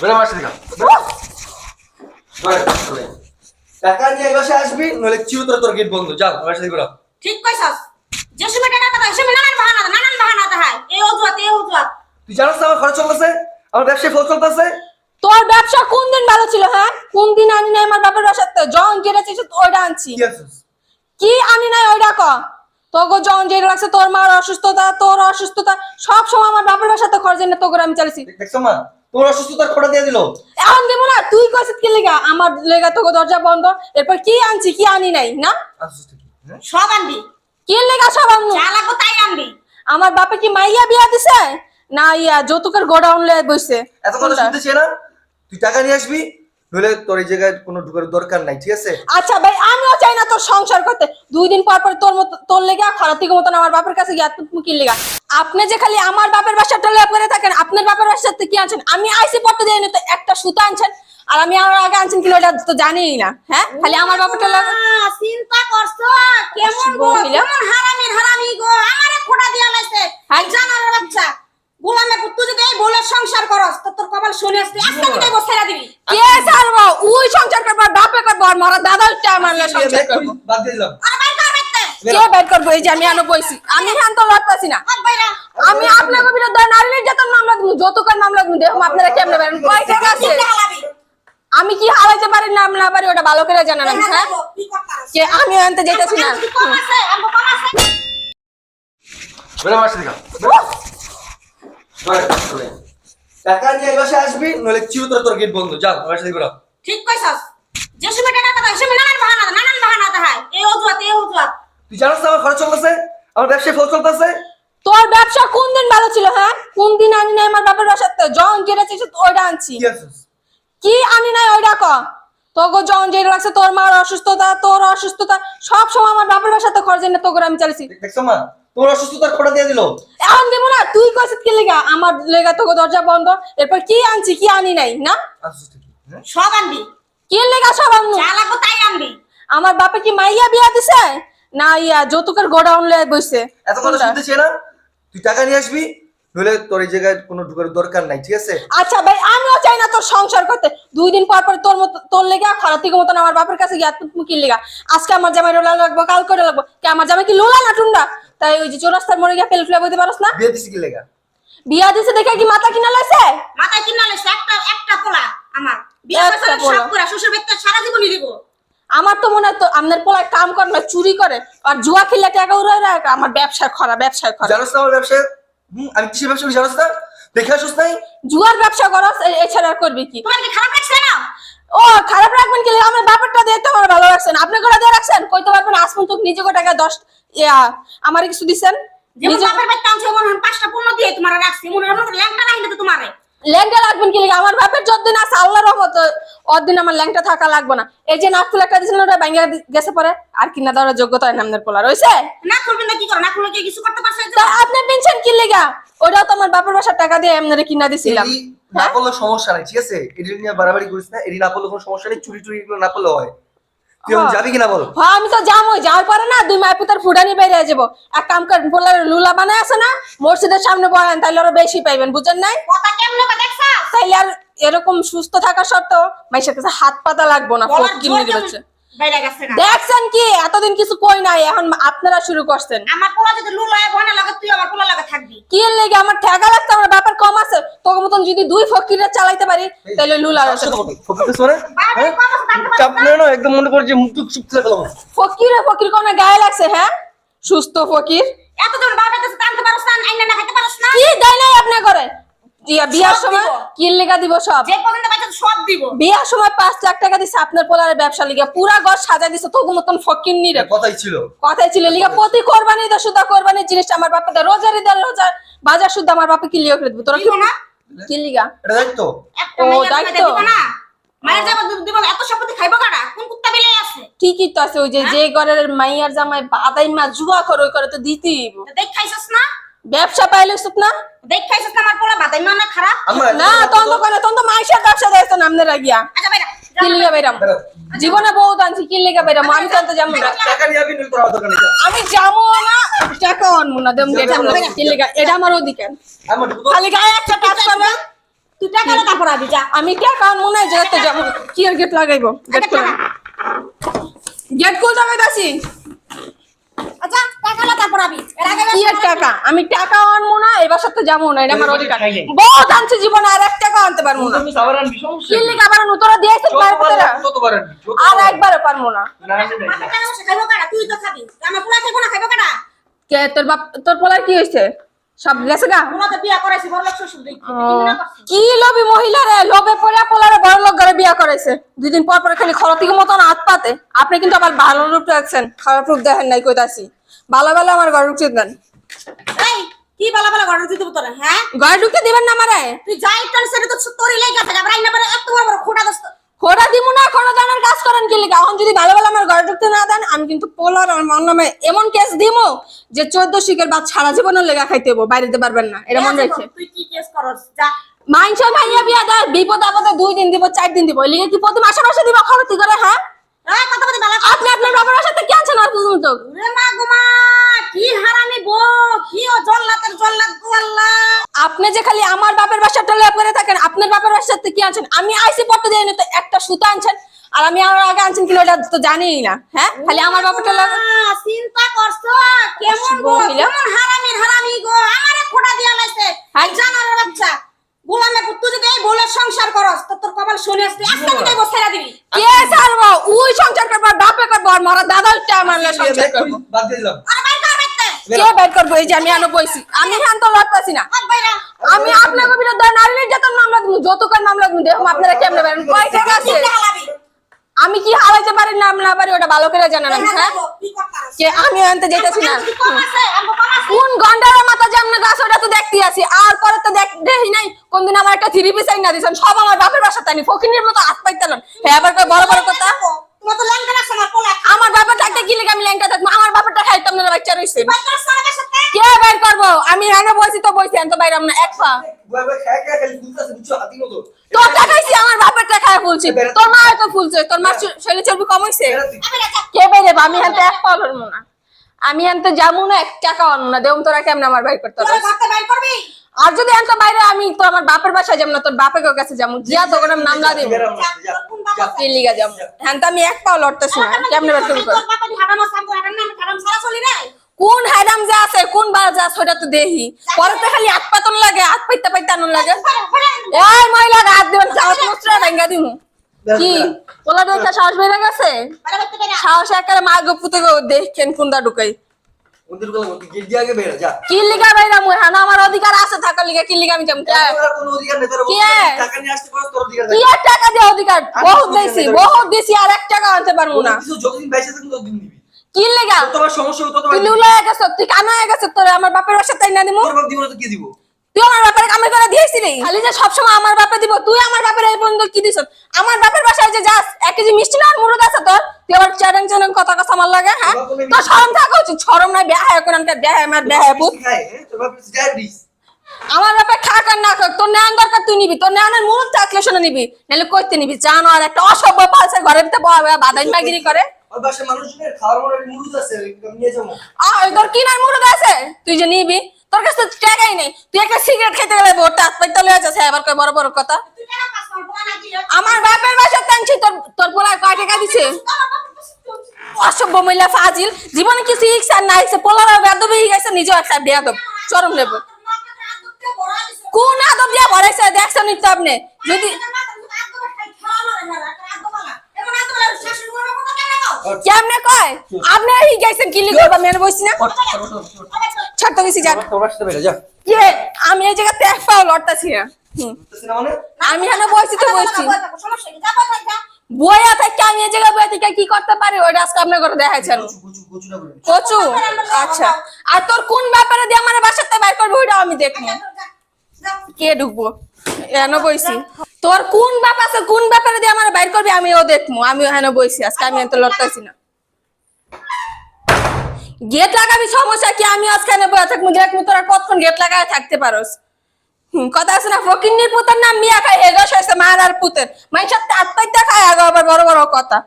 বেরো মাসে দিকা টাকা নিয়ে এই বাসায় আসবি নইলে চিউ তোর তোর গেট বন্ধ। যা আমার সাথে ঘুরা ঠিক কইছস। যে সময় টাকা কথা সে নানান বাহানা নানান বাহানা দেখায় এই অজুহাত এই অজুহাত। তুই জানোস না আমার খরচ চলতেছে? আমার ব্যবসায় ফল চলতেছে? তোর ব্যবসা কোন দিন ভালো ছিল হ্যাঁ? কোন দিন আনি নাই আমার বাপের বাসাতে জন যেটা ওইটা আনছি। কি আনি নাই ওইটা ক? তোকে জন যেটা লাগছে তোর মার অসুস্থতা তোর অসুস্থতা সব সময় আমার বাপের বাসাতে খরচ না তোকে আমি চালিছি দেখছ মা? তোমার অসুস্থতার খোটা দিয়ে দিল। এখন দেবো না তুই কি লেগা? আমার লেগা তোকে দরজা বন্ধ এরপর কি আনছি কি আনি নাই না? সব আনবি। কি লেগা সব আনব? যা লাগবো তাই আনবি। আমার বাপে কি মাইয়া বিয়া দিছে? না ইয়া যৌতুকের গোডাউন লয়ে বইছে। এত কথা শুনতে না? তুই টাকা নিয়ে আসবি নইলে তোর এই জায়গায় কোনো ঢুকার দরকার নাই ঠিক আছে? আচ্ছা ভাই আমিও চাই না তোর সংসার করতে। দুই দিন পর পর তোর মতো তোর লেগা খারাপ থেকে মতন আমার বাপের কাছে গিয়ে তুমি কি লেগা। আপনি যে খালি আমার বাপের বাসাটা লেপ করে থাকেন আপনার বাপের বাসাতে কি আনছেন? আমি আইসি পড়তে যাইনি তো একটা সুতা আনছেন আর আমি আমার আগে আনছেন কিনা ওটা তো জানিই না হ্যাঁ? খালি আমার বাপেরটা লাগে চিন্তা করছ? কেমন গো? কেমন হারামির হারামি গো? আমারে খোটা দিয়া লাইছে হ্যাঁ। জানার বাচ্চা। গোলামে তুই যদি এই বলে সংসার করস তো তোর কপাল শুনে আসতে আজকে আমি দেবো ছেড়ে দিবি। কে ছাড়বো ওই সংসার করব আর বাপে করব আর মারা দাদা আমার লগে সংসার করব বাদ দিয়ে দিলাম। আরে বাইর কর বাইতে কে বের করব? এই যে আমি আনো বইছি। আমি হ্যাঁ তো লড়তেছি না। আমি আপনাকে বিরুদ্ধে নারী নির্যাতন মামলা দিব যৌতুকের মামলা দিব দেখুন আপনারা কেমনে পারেন কয় টাকা আছে আমি কি হারাইতে পারি না না পারি ওটা ভালো করে জানেন আমি, হ্যাঁ? কি আমি আনতে যেতেছি না। টাকা নিয়ে বাসায় আসবি নইলে চিউ তোর তোর গেট বন্ধ। যা আমার সাথে ঘুরা ঠিক কইছস? যে সময় টাকা কথা সে নানান বাহানা নানান বাহানা দেখায় এই অজুহাত এই অজুহাত। তুই জানোস আমার খরচ চলতেছে? আমার ব্যবসায় ফল চলতেছে? তোর ব্যবসা কোন দিন ভালো ছিল হ্যাঁ? কোন দিন আনি নাই আমার বাপের বাসাতে জন যেটা ওইটা আনছি। কি আনি নাই ওইটা ক? তোকে জন যেটা লাগছে তোর মার অসুস্থতা তোর অসুস্থতা সব সময় আমার বাপের বাসাতে খরচ না তোকে আমি চালিছি দেখছ মা তোমার অসুস্থতার খোটা দিয়ে দিল। এখন দেবো না তুই কইছিস কি লেগা? আমার লেগা তোকে দরজা বন্ধ এরপর কি আনছি কি আনি নাই না? হ্যাঁ? সব আনবি। কি লেগা সব? যা লাগবো তাই আনবি? আমার বাপে কি মাইয়া বিয়া দিছে? না ইয়া যৌতুকের গোডাউন লয়ে বইছে। এত কথা শুনতে না? তুই টাকা নিয়ে আসবি নইলে তোর এই জায়গায় কোনো ঢুকার দরকার নাই ঠিক আছে? আচ্ছা ভাই আমিও চাই না তোর সংসার করতে। দুই দিন পর পর তোর মতো তোর লেগা খারাপ থেকে মতন আমার বাপের কাছে গিয়ে তুমি কি লেগা। আজকে আমার জামাই রোলা লাগবো কাল করে লাগবো। কে আমার জামাই কি লোলা না টুন্ডা? তাই ওই যে চৌরাস্তার মরে গিয়ে ফেল ফেলে বইতে পারস না? বিয়ে দিছি কি লেগা? বিয়া দিছে দেখে কি মাথা কিনা লাইছে? মাথায় কিনা লইছে একটা একটা পোলা আমার। করে আমার তো মনে হয় তো আপনার পোলায় কাম করে না চুরি করে। আর জুয়া খেলে টাকা উড়ায় আমার ব্যবসায় খরা ব্যবসায় খরা। জানোস না আমার ব্যবসায় আমি কিসের ব্যবসা করি জানোস না? দেখে আসুস নাই? জুয়ার ব্যবসা করস এছাড়া আর করবি কি? তোমার কি খারাপ লাগছে না? ও খারাপ রাখবেন কি আমার ব্যাপারটা দিয়ে তো আমার ভালো রাখছেন আপনি করে দিয়ে রাখছেন? কইতে পারবেন আসবেন তো নিজে কো টাকা দশ ইয়া আমার কিছু দিছেন? যেমন বাপের আনছে মনে হয় পাঁচটা পূর্ণ দিয়ে তোমার রাখছি। মনে হয় ল্যাংটা নাই তো তোমারে। ল্যাংটা লাগবেন কি আমার বাপের যতদিন আছে আল্লাহর রহমত অদিন আমার ল্যাংটা থাকা লাগবে না। এই যে নাকফুল একটা দিয়েছিলেন ওটা ব্যাঙ্গা গেছে পরে আর কিনা দেওয়ার যোগ্যতা হয় না পোলা রয়েছে না করবেন না কি করো? না করলে কিছু করতে পারছে তা আপনি পেনশন কি লেগা? ওটাও তো আমার বাপের বাসার টাকা দিয়ে এমনি কিনা দিছিলাম। না? করলে সমস্যা নাই ঠিক আছে? এডি নিয়ে বাড়াবাড়ি করিস না এডি না করলে কোনো সমস্যা নেই চুরি টুরি এগুলো না করলে হয়। তুই হ্যাঁ। যাবি কিনা বল? হ্যাঁ আমি তো যাওয়ার পরে না দুই মায়ের পুতার ফুডানি বেরিয়ে যাব। এক কাম বললে লুলা বানায় আছে না মসজিদের সামনে বলেন তাহলে আরও বেশি পাইবেন বুঝেন নাই? তাইলে আর এরকম সুস্থ থাকা সত্ত্বেও মাইসের কাছে হাত পাতা লাগবো না বলার ফকির জোর নিয়ে কেমন? দিচ্ছে না দেখছেন কি? এতদিন কিছু কই নাই এখন আপনারা শুরু করছেন। আমার পোলা যদি লুল হয় ভয় লাগে তুই আমার পোলা লাগে থাকবি। কি এর আমার ঠেকা লাগছে আমার ব্যাপার কম আছে। তোকে মতন যদি দুই ফকিরে চালাইতে পারি তাহলে ফকির চাপ না। একদম মনে কর যে মুখ চুপ থেকে গেলাম ফকিরে ফকির কোন গায়ে লাগছে হ্যাঁ? সুস্থ ফকির। এতজন বাবার কাছে জানতে পারছ না আইনা না খাইতে পারছ না। কি দেয় নাই আপনি করে বিয়ার সময় দিব। লেগা দিব সব। যে পর্যন্ত বাচ্চা সব দিব। বিয়ার সময় পাঁচ লাখ টাকা দিছে আপনার পোলার ব্যবসা লিগে। পুরা ঘর সাজাই দিছে তবু মতন ফকির নিরে কথাই ছিল। কথাই ছিল লিগা। প্রতি কোরবানি দে সুদা কোরবানির জিনিসটা আমার বাপে দেয় রোজারি দেয় রোজার বাজার সুদা আমার বাপে কি করে দিব। তোরা কি না? কি লিগা। এটা দায়িত্ব। ও, দায়িত্ব। না। মায়ের যাব দিব এত সম্পত্তি খাইবো কাটা কোন কুত্তা বিলাই আছে? ঠিকই তো আছে ওই যে যে ঘরের মাইয়ার জামাই বাদাই মা জুয়া করে ওই করে তো দিতেই হইব। দেখ খাইছস না? ব্যবসা পাইলে সুত না? না আমার পোলা বাদাই না খারাপ? না তখন তো করে তখন তো মাইসের ব্যবসা দিয়েছে না আপনারা গিয়া আচ্ছা বাইরা। কি লিগা বেরাম জীবনে বহুত আনছি কি লিগা বেরাম আমি তো আনতে যাব না। আমি যাব। না টাকা আনব না দেম এটা আমার কি লিগা। এটা আমার অধিকার। খালি গায়ে একটা কাজ করবে। তুই টাকা তারপর আবি যা। আমি টাকা মনে হয় যেতে যাব কি আর গেট লাগাইবো? গেট আচ্ছা, খুলে গেট খুলতে হবে দাসি। আচ্ছা টাকা হলে তারপর আবি এর আগে কি আর টাকা? আমি টাকা আনব না এবার সাথে যাব না এটা আমার অধিকার। বহুত আনছি জীবনে আর এক টাকা আনতে পারব না। তুমি সাবার সমস্যা? কি কি? আবার উতরা দিয়েছে যতবার আনবি, ততবার আর একবারও পারব না। খাইবো কাটা তুই তো খাবি। আমার পোলা খাইবো না খাইবো কাটা কে তোর বাপ তোর পোলার কি সব গেছে গা? কি লোভী মহিলা রে? লোভে পড়ে পোলারে বড় লোক ঘরে বিয়া করেছে দুদিন পর পর খালি খরতিকে মতন হাত পাতে। আপনি কিন্তু আবার ভালো রূপ রাখছেন। খারাপ রূপ দেখেন নাই কইতাছি ভালো ভালো আমার ঘরে দেন। কি ঘরে তোরে হ্যাঁ? ঘরে ঢুকতে দিবেন না আমারে? তুই যাই টান সেটা তো তোরই লেগে থাকে আবার আইনা পরে এত বড় বড় খোটা দস্ত। খোড়া দিব না খোড়া দানের কাজ করেন কি এখন যদি ভালো ভালো আমার ঘরে ঢুকতে না দেন আমি কিন্তু পোলার আর আমার নামে এমন কেস দিমু যে বাদ সারা জীবনের লেগা খাইতে হব বাইরে দিতে পারবেন না। এটা মনে রাখছে। তুই কি কেস করস? যা ভাইয়া বিয়া দেয় বিপদ আপদে দুই দিন দিব চার দিন দিব। লিগে কি প্রতি মাসে মাসে দিব? খরচি করে হ্যাঁ? আপনি আপনার বাবার সাথে কি আছেন আর পর্যন্ত মা গুমা কি হারামি বো কি ও জল্লাতের জল্লাত গো আল্লাহ। আপনি যে খালি আমার বাপের বাসাটা লেপ করে থাকেন আপনার বাপের বাসাতে কি আনছেন? আমি আইসি পড়তে দেয়নি তো একটা সুতা আনছেন আর আমি আমার আগে আনছেন কিনা ওটা তো জানিই না হ্যাঁ? খালি আমার বাপেরটা লাগে আহ, চিন্তা করছ? কেমন গো কেমন হারামির হারামি গো? আমারে খোটা দিয়া লাইছে। হ্যাঁ। বাচ্চা যদি এই সংসার করস তো তোর কপাল শুনে আসতে দিবি। কে ওই সংসার করব আর বাপে করব আর মরা দাদা আমার সংসার করব। বাদ দিলাম। আরে বাইর কর বাইতে কে বের করব? এই যে আমি আনো বইছি। আমি হ্যাঁ তো লড়তেছি না। আমি আপনাকে বিরুদ্ধে নারী নির্যাতন মামলা দিব যৌতুকের মামলা দিব দেখুন আপনারা কেমনে বেরেন কয় টাকা আছে? আমি কি হারাইতে পারি না না পারি ওটা ভালো করে জানেন আমি হ্যাঁ? কি করতারস কে আমি আনতে যেতেছি না। কোন গন্ডারের মাথা যেমন গাছ ওটা তো দেখতে আছি। আর পরে তো দেখি নাই কোনদিন আমার একটা থ্রি পিস না দিছেন সব আমার বাপের বাসা তানি ফকিনের মতো হাত পাইতেলেন হ্যাঁ আবার কয় বড় বড় কথা। আমার পোলা আমার বাপের টাকা কি লেগে আমি ল্যাংটা থাকব? আমার বাপেরটা খাইতাম না বাচ্চা বাইর সাথে কে বের করব? আমি রান্না বলছি তো বলছি আমি তো বাইরে না। এক পা। তোর টাকাইছি আমার বাপের টাকায় ফুলছি তোর মা হয়তো ফুলছে তোর মা শরীর চর্বি কমাইছে বেড়া আমি রাখা কে বেরে আমি হাতে এক না। আমি যাব না এক টাকা অন্য না। দেবম তোরা কেমন আমার বাইর করতে হবে আর যদি আনতে বাইরে আমি তো আমার বাপের বাসায় যাব না তোর বাপের কাছে যাব? গিয়া তোর নাম নাম না দিব। লিগা যাব হ্যাঁ তো আমি এক পাও লড়তেছি না। কেমনে বের করব কোন হাইরাম যা আছে কোন বার যা আছে ওটা তো দেহি। পরে তো খালি হাত পাতন লাগে হাত পাইতে পাইতে আনুন লাগে। এই মহিলা হাত দিবেন চাওয়াত মুস্ত্রা ভেঙ্গা দিমু। কি? পোলা দেখা সাহস বেড়ে গেছে? সাহস একারে মা গো পুতে গো দেখেন কোনটা ঢুকাই আমার অধিকার আছে থাকার লিগা কি লিগা আমি টাকা দিয়ে অধিকার? বহুত এটা বহুত দিছি আর এক টাকা আনতে পারব না। কি লিগা? তোমার সমস্যা হবে, তত তুই গেছ তুই কানা হয়ে গেছ তোর আমার বাপের বাসা তাই না দিমু? তোর বাপ দিব না তো কে দিব? তুই আমার বাপের করে দিয়েছিলি? খালি যে সবসময় আমার বাপে দিব তুই আমার বাপের এই পর্যন্ত কি দিছ? আমার বাপের বাসায় যে যাস এক কেজি মিষ্টি না আর মুরুদ আছে তোর? তুই আবার চ্যারেং চ্যারেং কথা কথা আমার লাগে হ্যাঁ? তোর শরম থাকা উচিত শরম নাই বেহা এখন আমাকে বেহা আমার খায়, হ্যাঁ? diabetes। আমার বাপে খাক আর না খাক তোর নেওয়ার দরকার তুই নিবি। তোর নেওয়ার মুরুদ থাকলে শোনা নিবি নাহলে কইতে নিবি জানো আর একটা অসভ্য পালছে ঘরের ভিতরে বাদাই মাগিরি করে। ওর বাসায় মানুষজনের খাওয়ার মনে মুরুদ আছে, নিয়ে যাব। আর তোর কিনার মুরুদ আছে? তুই যে নিবি। তোর কাছে টাকাই নেই। তুই একটা সিগারেট খেতে গেলে ভোটটা হাত লয়ে যাচ্ছে এবার কই বড় বড় কথা। তুই কেন পাস কর পোলা না দিলে আমার বাপের বাসা টানছি তোর তোর পোলার কয় টাকা দিছে? অসভ্য মহিলা ফাজিল। জীবনে কিছু ইচ্ছা না ইচ্ছা পোলার বেদব হয়ে গেছে নিজেও একটা বেদব চরম নেব কোন আদব দিয়া ভরাইছে দেখছেন তো আপনি। যদি কেমনে কয়? আপনি এই গেছেন কি লিখে বা মেনে না। ওঠ, ওঠ। ছাড় তো গেছি যান। কে আমি এই জায়গাতে এক পাও লড়তাছি না। না মানে? আমি এখানে বসছি তো বসছি বইয়া থেকে আমি এই জায়গায় বইয়া থেকে কি করতে পারি? ওইটা আজকে আপনার করে দেখাইছেন। নে। কচু? আচ্ছা আর তোর কোন ব্যাপারে দিয়ে আমার বাসাতে বাইর করবি ওইটা আমি দেখব। কে ঢুকবো? এনে বইছি। তোর কোন বাপ আছে কোন ব্যাপারে দিয়ে আমার বাইর করবি আমিও দেখব। আমি এখানে বইছি আজকে আমি এত লড়তেছি না। গেট লাগাবি, সমস্যা কি? আমি আজকে এনে বয়ে থাকব। দেখব তোরা কতক্ষণ গেট লাগায় থাকতে পারোস। কথা আছে না? ফকিন্নির পুতের নাম মিয়া খায়, এগো হয়েছে মার আর পুতের। মাইসার তার দেখায় খায় আগে আবার বড় বড় কথা।